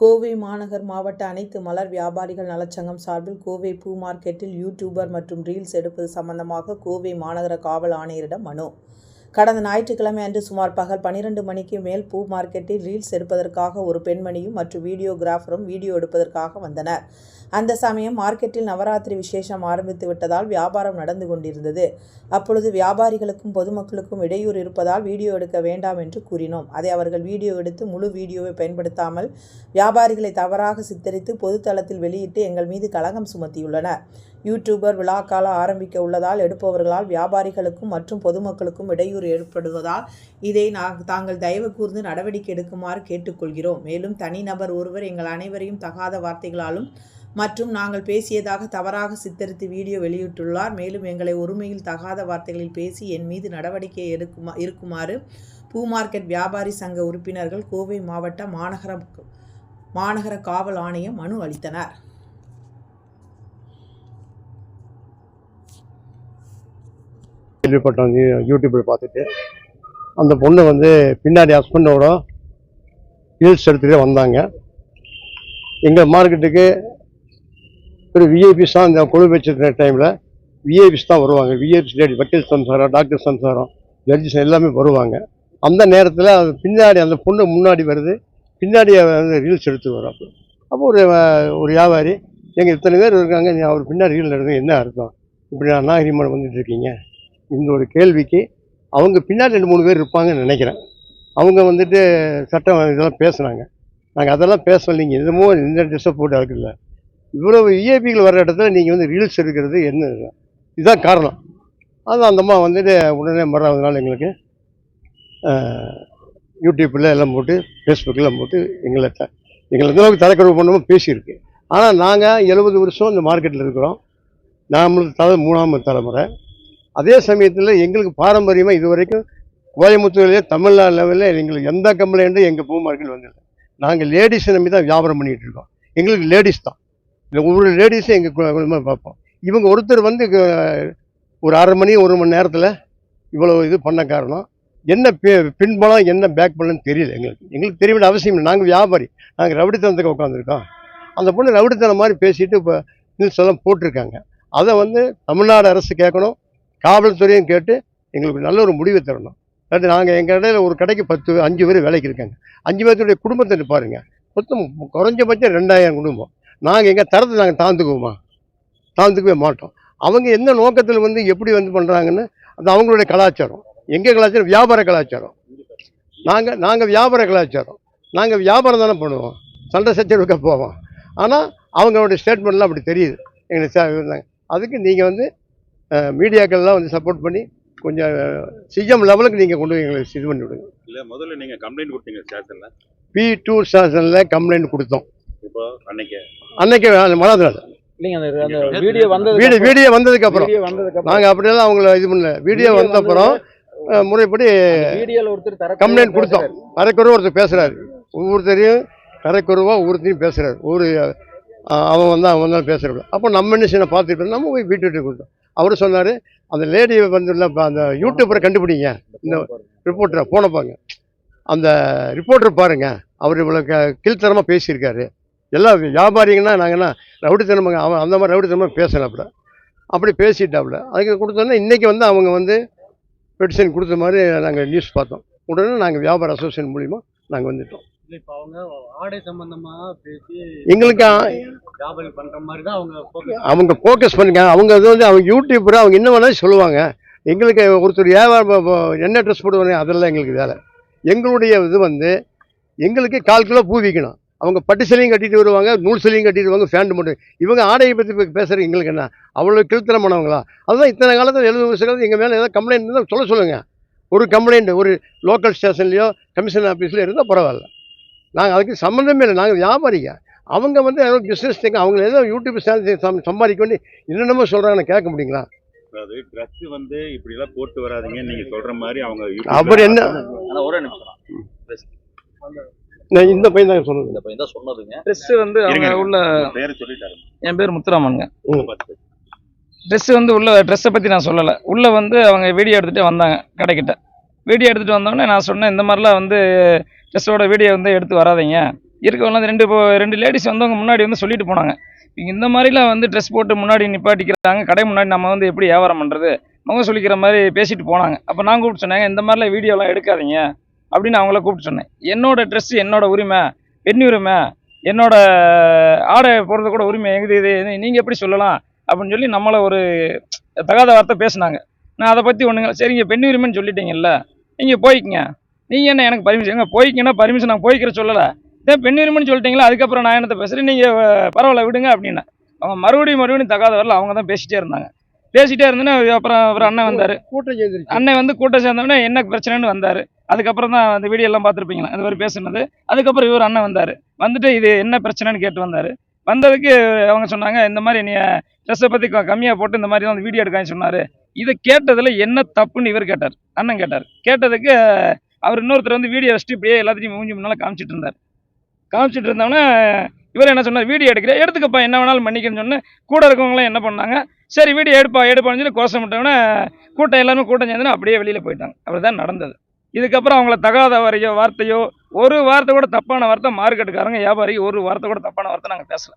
கோவை மாநகர் மாவட்ட அனைத்து மலர் வியாபாரிகள் நலச்சங்கம் சார்பில் கோவை பூ மார்க்கெட்டில் யூடியூபர் மற்றும் ரீல்ஸ் எடுப்பது சம்பந்தமாக கோவை மாநகர காவல் ஆணையரிடம் மனு கடந்த ஞாயிற்றுக்கிழமை அன்று சுமார் பகல் பனிரெண்டு மணிக்கு மேல் பூ மார்க்கெட்டில் ரீல்ஸ் எடுப்பதற்காக ஒரு பெண்மணியும் மற்றும் வீடியோகிராஃபரும் வீடியோ எடுப்பதற்காக வந்தனர். அந்த சமயம் மார்க்கெட்டில் நவராத்திரி விசேஷம் ஆரம்பித்து விட்டதால் வியாபாரம் நடந்து கொண்டிருந்தது. அப்பொழுது வியாபாரிகளுக்கும் பொதுமக்களுக்கும் இடையூறு இருப்பதால் வீடியோ எடுக்க வேண்டாம் என்று கூறினோம். அதை அவர்கள் வீடியோ எடுத்து முழு வீடியோவை பயன்படுத்தாமல் வியாபாரிகளை தவறாக சித்தரித்து பொதுத்தளத்தில் வெளியிட்டு எங்கள் மீது களங்கம் சுமத்தியுள்ளனர். யூடியூபர் விழாக்கால ஆரம்பிக்க உள்ளதால் எடுப்பவர்களால் வியாபாரிகளுக்கும் மற்றும் பொதுமக்களுக்கும் இடையூறு ஏற்படுவதால் இதை நான் தாங்கள் தயவு கூர்ந்து நடவடிக்கை எடுக்குமாறு கேட்டுக்கொள்கிறோம். மேலும் தனிநபர் ஒருவர் எங்கள் அனைவரையும் தகாத வார்த்தைகளாலும் மற்றும் நாங்கள் பேசியதாக தவறாக சித்தரித்து வீடியோ வெளியிட்டுள்ளார். மேலும் எங்களை ஒருமையில் தகாத வார்த்தைகளில் பேசி என் மீது நடவடிக்கை எடுக்குமா இருக்குமாறு பூ மார்க்கெட் வியாபாரி சங்க உறுப்பினர்கள் கோவை மாவட்ட மாநகர மாநகர காவல் ஆணையம் மனு அளித்தனர். கேள்விப்பட்டோம் யூடியூப்பில் பார்த்துட்டு. அந்த பொண்ணு வந்து பின்னாடி ஹஸ்பண்டோட ரீல்ஸ் எடுத்துகிட்டே வந்தாங்க. எங்கள் மார்க்கெட்டுக்கு ஒரு விஐபிஸ் தான் இந்த குழு வச்சிருக்கிற டைமில் விஐபிஸ் தான் வருவாங்க. விஐபிஸ் லேடி வக்கீல் சம்சாரம் டாக்டர் சம்சாரம் ஜட்ஜஸ் எல்லாமே வருவாங்க. அந்த நேரத்தில் அது பின்னாடி அந்த பொண்ணு முன்னாடி வருது. பின்னாடி வந்து ரீல்ஸ் எடுத்து வரும் அப்போ அப்போ ஒரு ஒரு வியாபாரி எங்கள் இத்தனை பேர் இருக்காங்க. நீ அவர் பின்னாடி ரீல் எடுத்து என்ன அர்த்தம்? இப்படி நாகரிகமாக வந்துட்டு இருக்கீங்க. இந்த ஒரு கேள்விக்கு அவங்க பின்னாடி ரெண்டு மூணு பேர் இருப்பாங்கன்னு நினைக்கிறேன். அவங்க வந்துட்டு சட்டம் இதெல்லாம் பேசுனாங்க. நாங்கள் அதெல்லாம் பேசலைங்க என்னமோ இந்த டிஸ்டர்ப் போட்டு இருக்குல்ல இவ்வளவு இஏபிகள் வர இடத்துல நீங்கள் வந்து ரீல்ஸ் எடுக்கிறது என்ன இதுதான் காரணம். அது அந்த அம்மா வந்துட்டு உடனே மறாவது நாள் எங்களுக்கு யூடியூப்பில் எல்லாம் போட்டு ஃபேஸ்புக்கில் போட்டு எங்களை த எங்களை எந்த அளவுக்கு தலைக்கடவு பண்ணமோ பேசியிருக்கு. ஆனால் நாங்கள் எழுபது வருஷம் இந்த மார்க்கெட்டில் இருக்கிறோம். நாமளுக்கு தலை மூணாம் தலைமுறை. அதே சமயத்தில் எங்களுக்கு பாரம்பரியமாக இது வரைக்கும் கோயம்புத்தூர்லேயே தமிழ்நாடு லெவலில் எங்களுக்கு எந்த கம்ப்ளைண்ட்டும் எங்கள் பூ மார்க்கெட் நாங்கள் லேடிஸை நம்பி தான் வியாபாரம் பண்ணிகிட்டு இருக்கோம். எங்களுக்கு லேடிஸ் தான். ஒவ்வொரு லேடிஸும் எங்கள் குழந்தை பார்ப்போம். இவங்க ஒருத்தர் வந்து ஒரு அரை மணி ஒரு மணி நேரத்தில் இவ்வளோ இது பண்ண காரணம். என்ன பே பின்பலம் என்ன பேக் பண்ணலன்னு தெரியல எங்களுக்கு. எங்களுக்கு தெரிய வேண்டிய அவசியம் இல்லை. நாங்கள் வியாபாரி. நாங்கள் ரவுடித்தனத்துக்கு உட்காந்துருக்கோம் அந்த பொண்ணு ரவுடித்தனம் மாதிரி பேசிட்டு இப்போ நியூஸ் எல்லாம் போட்டிருக்காங்க. அதை வந்து தமிழ்நாடு அரசு கேட்கணும். காவல்துறையும் கேட்டு எங்களுக்கு நல்ல ஒரு முடிவு தரணும். அதாவது நாங்கள் எங்கள் இடையில ஒரு கடைக்கு பத்து அஞ்சு பேர் வேலைக்கு இருக்காங்க. அஞ்சு பேர்த்துடைய குடும்பத்தை பாருங்க மொத்தம் குறைஞ்சபட்சம் ரெண்டாயிரம் குடும்பம். நாங்கள் எங்கள் தரத்தை நாங்கள் தாழ்ந்துக்குவோமா? தாழ்ந்துக்கவே மாட்டோம். அவங்க எந்த நோக்கத்தில் வந்து எப்படி வந்து பண்ணுறாங்கன்னு அது அவங்களுடைய கலாச்சாரம். எங்கள் கலாச்சாரம்? வியாபார கலாச்சாரம். நாங்கள் நாங்கள் வியாபார கலாச்சாரம். நாங்கள் வியாபாரம் தானே பண்ணுவோம். சண்டை சச்சரவுக்க போவோம். ஆனால் அவங்களுடைய ஸ்டேட்மெண்ட்லாம் அப்படி தெரியுது. எங்களுக்கு அதுக்கு நீங்கள் வந்து மீடியாக்கள்லாம் வந்து சப்போர்ட் பண்ணி கொஞ்சம் சிஎம் லெவலுக்கு நீங்கள் கொண்டு போய் எங்களுக்கு இது பண்ணி விடுங்க. இல்ல முதல்ல நீங்க கம்ப்ளைண்ட் கொடுத்தீங்க ஸ்டேஷன்ல பி டூ ஸ்டேஷனில் கம்ப்ளைண்ட் கொடுத்தோம். இப்போ அன்னைக்கு? அன்னைக்கு அந்த வீடியோ வந்தது வீடியோ வீடியோ வந்ததுக்கு அப்புறம். நாங்கள் அப்படியெல்லாம் அவங்கள இது பண்ணல. வீடியோ வந்த அப்புறம் முறைப்படி வீடியோல ஒருத்தர் தர கம்ப்ளைண்ட் கொடுத்தோம். கரைக்குறவா ஒருத்தர் பேசுறாரு. ஒவ்வொருத்தரையும் கரைக்குறவா ஒவ்வொருத்தரையும் பேசுறாரு. ஒரு அவன் வந்து அவன் தான் பேசுறாரு. அப்போ நம்ம என்ன செய்யணும்? பார்த்துட்டு நம்ம போய் வீட்டு கொடுத்தோம். அவர் சொன்னார் அந்த லேடி வந்து இல்ல, இப்ப அந்த யூடியூபரை கண்டுபிடிங்க. இந்த ரிப்போர்ட்டரை போன பாருங்க. அந்த ரிப்போர்ட்டர் பாருங்க. அவர் இவ்வளோ க கீழ்த்தரமாக பேசியிருக்காரு. எல்லா வியாபாரிங்கன்னா நாங்கள்னா ரவுடித்தனமாக அவன் அந்த மாதிரி ரவுடித்தனமாக பேசலாப்புல அப்படி பேசிட்டாப்புல. அதுக்கு கொடுத்தோன்னே இன்றைக்கி வந்து அவங்க வந்து பெட்டிஷன் கொடுத்த மாதிரி நாங்கள் நியூஸ் பார்த்தோம். உடனே நாங்கள் வியாபார அசோசியேஷன் மூலிமா நாங்கள் வந்துட்டோம். இப்ப அவங்க ஆடை சம்பந்தமா பேசி எங்களுக்கு வியாபாரி பண்ற மாதிரி தான் அவங்க அவங்க ஃபோக்கஸ் பண்ணுங்க அவங்க இது வந்து அவங்க யூடியூப்பர் அவங்க என்ன வேணாலும் சொல்லுவாங்க. எங்களுக்கு ஒருத்தர் வியாபாரம் என்ன ட்ரெஸ் போடுவாங்க அதெல்லாம் எங்களுக்கு வேலை. எங்களுடைய இது வந்து எங்களுக்கு கால் கிலோ பூ விற்கணும் அவங்க பட்டு சிலையும் கட்டிட்டு வருவாங்க நூல் சிலையும் கட்டிட்டு வருவாங்க ஃபேண்ட் மட்டும். இவங்க ஆடையை பற்றி பேசுகிற எங்களுக்கு என்ன? அவ்வளோ கீழ்த்தரமானவங்களா அதுதான் இத்தனை காலத்தில் எழுபது வருஷ காலத்தில் எங்கள் மேலே ஏதாவது கம்ப்ளைண்ட் இருந்தால் சொல்ல சொல்லுங்கள் ஒரு கம்ப்ளைண்ட் ஒரு லோக்கல் ஸ்டேஷன்லையோ கமிஷன் ஆஃபீஸ்லையோ இருந்தால் பரவாயில்ல. நாங்கள் அதுக்கு சம்மந்தமே இல்லை. நாங்கள் வியாபாரிங்க. அவங்க வந்து ஏதோ பிஸ்னஸ் அவங்க ஏதோ யூடியூப் சேனல் சம் சம்பாதிக்க வேண்டி என்னென்னமோ சொல்கிறாங்கன்னு கேட்க முடியுங்களா? அதாவது ட்ரெஸ் வந்து இப்படி எல்லாம் போட்டு வராதீங்கன்னு நீங்க சொல்ற மாதிரி அவங்க அவர் என்ன ஒரே நிமிஷம். நான் இந்த பையன் தான் சொன்னது இந்த பையன் தான் சொன்னதுங்க. ட்ரெஸ் வந்து அவங்க. உள்ள பேரை சொல்லிட்டாரு என் பேர் முத்துராமனுங்க. பார்த்து ட்ரெஸ் வந்து உள்ள ட்ரெஸ்ஸை பற்றி நான் சொல்லலை. உள்ள வந்து அவங்க வீடியோ எடுத்துகிட்டே வந்தாங்க கடைக்கிட்ட. வீடியோ எடுத்துகிட்டு வந்தோடனே நான் சொன்னேன் இந்த மாதிரிலாம் வந்து ட்ரெஸ்ஸோட வீடியோ வந்து எடுத்து வராதீங்க. இருக்கவங்க ரெண்டு ரெண்டு லேடிஸ் வந்தவங்க முன்னாடி வந்து சொல்லிட்டு போனாங்க. இந்த மாதிரிலாம் வந்து ட்ரெஸ் போட்டு முன்னாடி நிப்பாட்டிக்கிறாங்க. கடை முன்னாடி நம்ம வந்து எப்படி வியாபாரம் பண்ணுறது அவங்க சொல்லிக்கிற மாதிரி பேசிட்டு போனாங்க. அப்போ நான் கூப்பிட்டு சொன்னேங்க இந்த மாதிரிலாம் வீடியோலாம் எடுக்காதீங்க அப்படின்னு அவங்கள கூப்பிட்டு சொன்னேன். என்னோட ட்ரெஸ் என்னோட உரிமை பெண் உரிமை என்னோட ஆடை போடுறது கூட உரிமை எங்குது இது நீங்கள் எப்படி சொல்லலாம் அப்படின்னு சொல்லி நம்மளை ஒரு தகாத வார்த்தை பேசுனாங்க. நான் அதை பற்றி ஒன்றுங்க சரிங்க பெண் உரிமைன்னு சொல்லிட்டீங்கல்ல நீங்கள் போய்க்குங்க. நீங்கள் என்ன எனக்கு பர்மிஷன் எங்கே போய்க்கிங்கன்னா பர்மிஷன் நான் போய்க்கிற சொல்லலை. இதே பெண் உரிமைன்னு சொல்லிட்டீங்களா? அதுக்கப்புறம் நான் என்னத்தை பேசுகிறேன் நீங்கள் பரவாயில்ல விடுங்க அப்படின்னு. அவங்க மறுபடியும் மறுபடியும் தகாத வரல அவங்க தான் பேசிட்டே இருந்தாங்க. பேசிட்டே இருந்தோன்னே அப்புறம் ஒரு அண்ணன் வந்தார். கூட்டம் சேர்ந்துருச்சு. அண்ணன் வந்து கூட்டம் சேர்ந்தோடனே என்ன பிரச்சனைன்னு வந்தார். அதுக்கப்புறம் தான் அந்த வீடியோ எல்லாம் பார்த்துருப்பீங்களா? அந்த மாதிரி பேசுனது. அதுக்கப்புறம் இவர் அண்ணன் வந்தார். வந்துட்டு இது என்ன பிரச்சனைன்னு கேட்டு வந்தார். வந்ததுக்கு அவங்க சொன்னாங்க இந்த மாதிரி நீ ட்ரெஸ்ஸை பற்றி கம்மியாக போட்டு இந்த மாதிரி வந்து வீடியோ எடுக்கான்னு சொன்னார். இதை கேட்டதில் என்ன தப்புன்னு இவர் கேட்டார். அண்ணன் கேட்டார். கேட்டதுக்கு அவர் இன்னொருத்தர் வந்து வீடியோ வச்சுட்டு இப்படியே எல்லாத்தையும் மூஞ்சி முன்னால் காமிச்சிட்டு இருந்தார். காமிச்சிட்டு இருந்தோன்னே இவர் என்ன சொன்னார் வீடியோ எடுக்கிறேன் எடுத்துக்கப்பா என்ன வேணாலும் பண்ணிக்கன்னு சொன்னேன். கூட இருக்கவங்களாம் என்ன பண்ணாங்க? சரி வீடியோ எடுப்பா எடுப்பான்னு சொல்லி கோஷம் விட்டோன்னே கூட்டம் எல்லாருமே கூட்டம் சேர்ந்து அப்படியே வெளியில் போயிட்டாங்க. அப்படி தான் நடந்தது. இதுக்கப்புறம் அவங்கள தகாத வரையோ வார்த்தையோ ஒரு வார்த்தை கூட தப்பான வார்த்தை மார்க்கெட்டுக்காரங்க வியாபாரி ஒரு வார்த்தை கூட தப்பான வார்த்தை நாங்கள் பேசல.